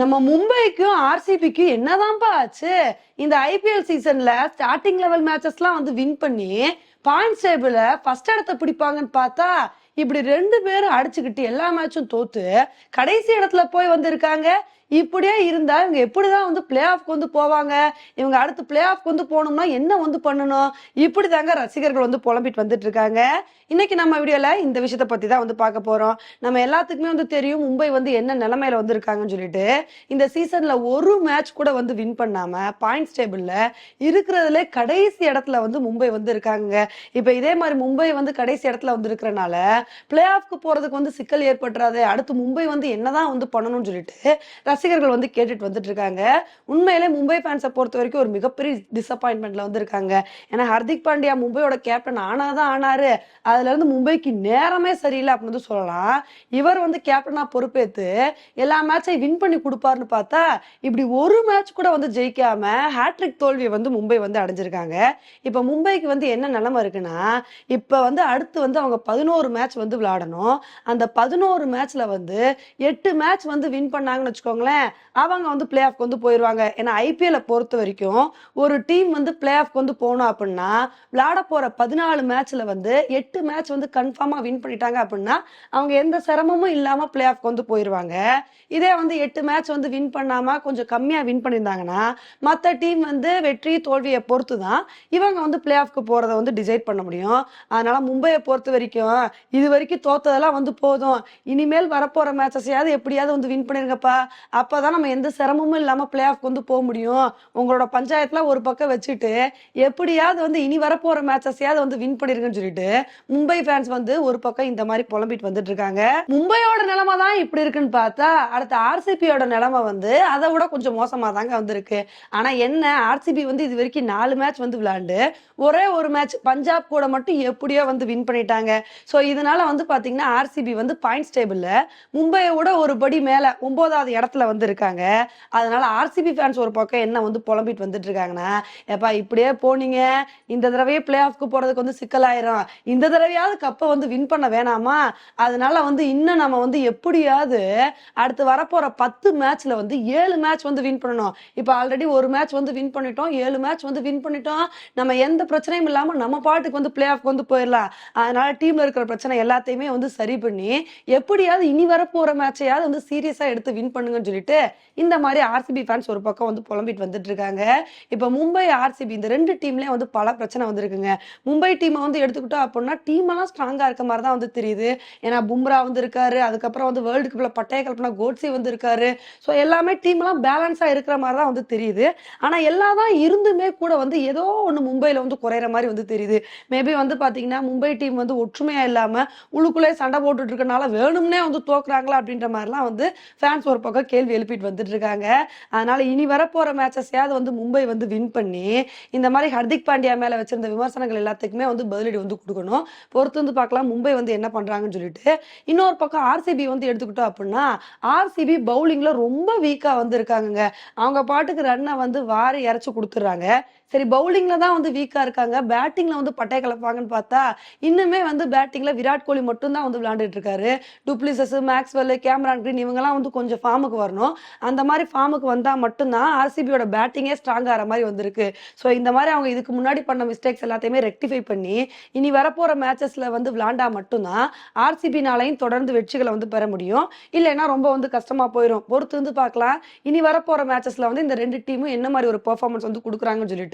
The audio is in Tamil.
நம்ம மும்பைக்கும் ஆர்சிபிக்கும் என்னதான்ப்பா ஆச்சு? இந்த ஐபிஎல் சீசன்ல ஸ்டார்டிங் லெவல் மேட்சஸ்லாம் வந்து வின் பண்ணி பாயிண்ட்ஸ் டேபிள்ல ஃபர்ஸ்ட் இடத்த பிடிப்பாங்கன்னு பார்த்தா இப்படி ரெண்டு பேரும் அடிச்சுக்கிட்டு எல்லா மேட்சும் தோத்து கடைசி இடத்துல போய் வந்திருக்காங்க. இப்படியே இருந்தா இவங்க எப்படிதான் வந்து பிளே ஆஃப்க்கு வந்து போவாங்க? இவங்க அடுத்து பிளே ஆஃப்க்கு வந்து போகணும்னா என்ன வந்து பண்ணணும்? இப்படி தாங்க ரசிகர்கள் வந்து புலம்பிட்டு வந்துட்டு இருக்காங்க. இன்னைக்கு நம்ம வீடியோல இந்த விஷயத்த பத்தி தான் வந்து பார்க்க போறோம். நம்ம எல்லாத்துக்குமே வந்து தெரியும் மும்பை வந்து என்ன நிலைமையில வந்து இருக்காங்கன்னு சொல்லிட்டு. இந்த சீசன்ல ஒரு மேட்ச் கூட வந்து வின் பண்ணாம பாயிண்ட்ஸ் டேபிள்ல இருக்கிறதுல கடைசி இடத்துல வந்து மும்பை வந்து இருக்காங்க. இப்ப இதே மாதிரி மும்பை வந்து கடைசி இடத்துல வந்து இருக்கிறனால பிளே ஆஃப்க்கு போறதுக்கு வந்து சிக்கல் ஏற்பட்டுறாது. அடுத்து மும்பை வந்து என்னதான் வந்து பண்ணணும்னு சொல்லிட்டு ரசிகர்கள் வந்து கேட்டுட்டு வந்துட்டு இருக்காங்க உண்மையிலே மும்பை ஃபேன்ஸை பொறுத்த வரைக்கும் ஒரு மிகப்பெரிய டிசப்பாயின்மெண்ட்ல வந்து இருக்காங்க ஏன்னா ஹர்திக் பாண்டியா மும்பையோட கேப்டன் ஆனாதான் ஆனாரு. அதுல இருந்து மும்பைக்கு நேரமே சரியில்லை அப்படின்னு வந்து சொல்லலாம். இவர் வந்து கேப்டனா பொறுப்பேத்து எல்லா மேட்சையும் வின் பண்ணி கொடுப்பாருன்னு பார்த்தா இப்படி ஒரு மேட்ச் கூட வந்து ஜெயிக்காம ஹேட்ரிக் தோல்வியை வந்து மும்பை வந்து அடைஞ்சிருக்காங்க. இப்ப மும்பைக்கு வந்து என்ன நிலைமை இருக்குன்னா இப்ப வந்து அடுத்து வந்து அவங்க பதினோரு மேட்ச் வந்து விளையாடணும். அந்த பதினோரு மேட்ச்ல வந்து எட்டு மேட்ச் வந்து வின் பண்ணாங்கன்னு வச்சுக்கோங்களேன் அவங்க வந்து பிளே ஆஃப்க்கு வந்து போயிடுவாங்க ஏன்னா ஐபிஎல்ல பொறுத்த வரைக்கும் ஒரு டீம் வந்து பிளே ஆஃப்க்கு வந்து போகணும் அப்படின்னா விளையாட போற பதினாலு மேட்ச்ல வந்து எட்டு மேட்ச் வந்து கன்ஃபார்மா வின் பண்ணிட்டாங்க அப்படின்னா அவங்க எந்த சிரமமும் இல்லாம பிளே ஆஃப்க்கு வந்து போயிடுவாங்க இதே வந்து எட்டு மேட்ச் வந்து வின் பண்ணாம கொஞ்சம் கம்மியா வின் பண்ணியிருந்தாங்கன்னா மற்ற டீம் வந்து வெற்றி தோல்வியை பொறுத்து தான் இவங்க வந்து பிளே ஆஃப்க்கு போறத வந்து டிசைட் பண்ண முடியும். அதனால மும்பையை பொறுத்த வரைக்கும் இது வரைக்கும் தோத்ததெல்லாம் வந்து போதும். இனிமேல் வரப்போற மேட்சஸையாவது எப்படியாவது வந்து வின் பண்ணிருங்கப்பா. அப்பதான் நம்ம எந்த சிரமமும் இல்லாமல் பிளே ஆஃப்க்கு வந்து போக முடியும். உங்களோட பஞ்சாயத்தில் ஒரு பக்கம் வச்சுட்டு எப்படியாவது வந்து இனி வரப்போகிற மேட்சஸையாவது வந்து வின் பண்ணிருக்குன்னு சொல்லிட்டு மும்பை ஃபேன்ஸ் வந்து ஒரு பக்கம் இந்த மாதிரி புலம்பிட்டு வந்துட்டு இருக்காங்க. மும்பையோட நிலைமை தான் இப்படி இருக்குன்னு பார்த்தா அடுத்த ஆர்சிபியோட நிலைமை வந்து அதை விட கொஞ்சம் மோசமாக தாங்க வந்திருக்கு. ஆனால் என்ன ஆர்சிபி வந்து இது வரைக்கும் நாலு மேட்ச் வந்து விளையாண்டு ஒரே ஒரு மேட்ச் பஞ்சாப் கூட மட்டும் எப்படியோ வந்து வின் பண்ணிட்டாங்க. ஸோ இதனால வந்து பார்த்தீங்கன்னா ஆர்சிபி வந்து பாயிண்ட்ஸ் டேபிளில் மும்பையை விட ஒரு படி மேலே ஒன்பதாவது இடத்துல வந்து இருக்காங்க. அதனால ஆர்சிபி ஃபேன்ஸ் ஒரு பக்கம் என்ன வந்து புலம்பிட்டு வந்துட்டு இருக்காங்கன்னா ஏப்பா இப்படியே போனீங்க. இந்த தடவையே பிளே ஆஃப்க்கு போறதுக்கு வந்து சிக்கலாயிரும். இந்த தடவையாவது கப்பை வந்து வின் பண்ண வேணாமா? அதனால வந்து இன்னும் நம்ம வந்து எப்படியாவது அடுத்து வரப்போற பத்து மேட்ச்ல வந்து ஏழு மேட்ச் வந்து வின் பண்ணணும். இப்போ ஆல்ரெடி ஒரு மேட்ச் வந்து வின் பண்ணிட்டோம். ஏழு மேட்ச் வந்து வின் பண்ணிட்டோம். நம்ம எந்த பிரச்சனையும் இல்லாம நம்ம பாட்டுக்கு வந்து பிளே ஆஃப் வந்து போயிடலாம் அதனால டீம்ல இருக்கிற பிரச்சனை எல்லாத்தையுமே வந்து சரி பண்ணி எப்படியாவது இனி வரப்போற மேட்சையாவது வந்து சீரியஸா எடுத்து வின் பண்ணுங்கன்னு சொல்லிட்டு இந்த மாதிரி ஆர்சிபி ஃபேன்ஸ் ஒரு பக்கம் வந்து புலம்பிட்டு வந்துட்டு இருக்காங்க இப்போ மும்பை ஆர்சிபி இந்த ரெண்டு டீம்லயே வந்து பல பிரச்சனை வந்திருக்குங்க. மும்பை டீமை வந்து எடுத்துக்கிட்டோம் அப்படின்னா டீம் எல்லாம் ஸ்ட்ராங்கா இருக்க மாதிரி தான் வந்து தெரியுது. ஏன்னா பும்ரா வந்து இருக்காரு அதுக்கப்புறம் வந்து வேர்ல்டு கப்ல பட்டய கல்பனா கோட்ஸே வந்து இருக்காரு. ஸோ எல்லாமே டீம் எல்லாம் பேலன்ஸா இருக்கிற மாதிரி தான் வந்து தெரியுது. ஆனா எல்லா தான் இருந்துமே கூட வந்து ஏதோ ஒன்று மும்பையில வந்து குறையிற மாதிரி வந்து தெரியுது. மேபி வந்து பாத்தீங்கன்னா மும்பை டீம் வந்து ஒற்றுமையா இல்லாம உள்ளுக்குள்ளே சண்டை போட்டுட்டு இருக்கனால வேணும்னே வந்து தோக்குறாங்களா அப்படின்ற மாதிரிலாம் வந்து ஃபேன்ஸ் ஒரு பக்கம் கேள்வி எழுப்பிட்டு வந்துட்டு இருக்காங்க அதனால இனி வரப்போற மேட்சஸையாவது வந்து மும்பை வந்து வின் பண்ணி இந்த மாதிரி ஹர்திக் பாண்டியா மேல வச்சிருந்த விமர்சனங்கள் எல்லாத்துக்குமே வந்து பதிலடி வந்து கொடுக்கணும். பொறுத்து வந்து பார்க்கலாம் மும்பை வந்து என்ன பண்றாங்கன்னு சொல்லிட்டு. இன்னொரு பக்கம் ஆர்சிபி வந்து எடுத்துக்கிட்டோம் அப்படின்னா ஆர்சிபி பவுலிங்ல ரொம்ப வீக்கா வந்து இருக்காங்கங்க. அவங்க பாட்டுக்கு ரன்னை வந்து வாரி இறைச்சு கொடுத்துட்றாங்க. சரி பவுலிங்ல தான் வந்து வீக்கா இருக்காங்க. பேட்டிங்ல வந்து பட்டை கலப்பாங்கன்னு பார்த்தா இன்னுமே வந்து பேட்டிங்ல விராட் கோலி மட்டும் தான் வந்து விளையாண்டுட்டு இருக்காரு. டூப்ளிசஸ் மேக்ஸ்வெல் கேமரான் கிரீன் இவங்கெல்லாம் வந்து கொஞ்சம் ஃபார்முக்கு வரணும். அந்த மாதிரி ஃபார்முக்கு வந்தா மட்டும்தான் ஆர்சிபியோட பேட்டிங்கே ஸ்ட்ராங் ஆகிற மாதிரி வந்திருக்கு. ஸோ இந்த மாதிரி அவங்க இதுக்கு முன்னாடி பண்ண மிஸ்டேக்ஸ் எல்லாத்தையுமே ரெக்டிஃபை பண்ணி இனி வரப்போற மேட்சஸ்ல வந்து விளாண்டா மட்டும்தான் ஆர்சிபினாலையும் தொடர்ந்து வெற்றிகளை வந்து பெற முடியும். இல்லைன்னா ரொம்ப வந்து கஷ்டமா போயிடும் பொறுத்து வந்து பார்க்கலாம். இனி வரப்போற மேட்சஸ்ல வந்து இந்த ரெண்டு டீமும் என்ன மாதிரி ஒரு பெர்ஃபார்மன்ஸ் வந்து கொடுக்குறாங்கன்னு சொல்லிட்டு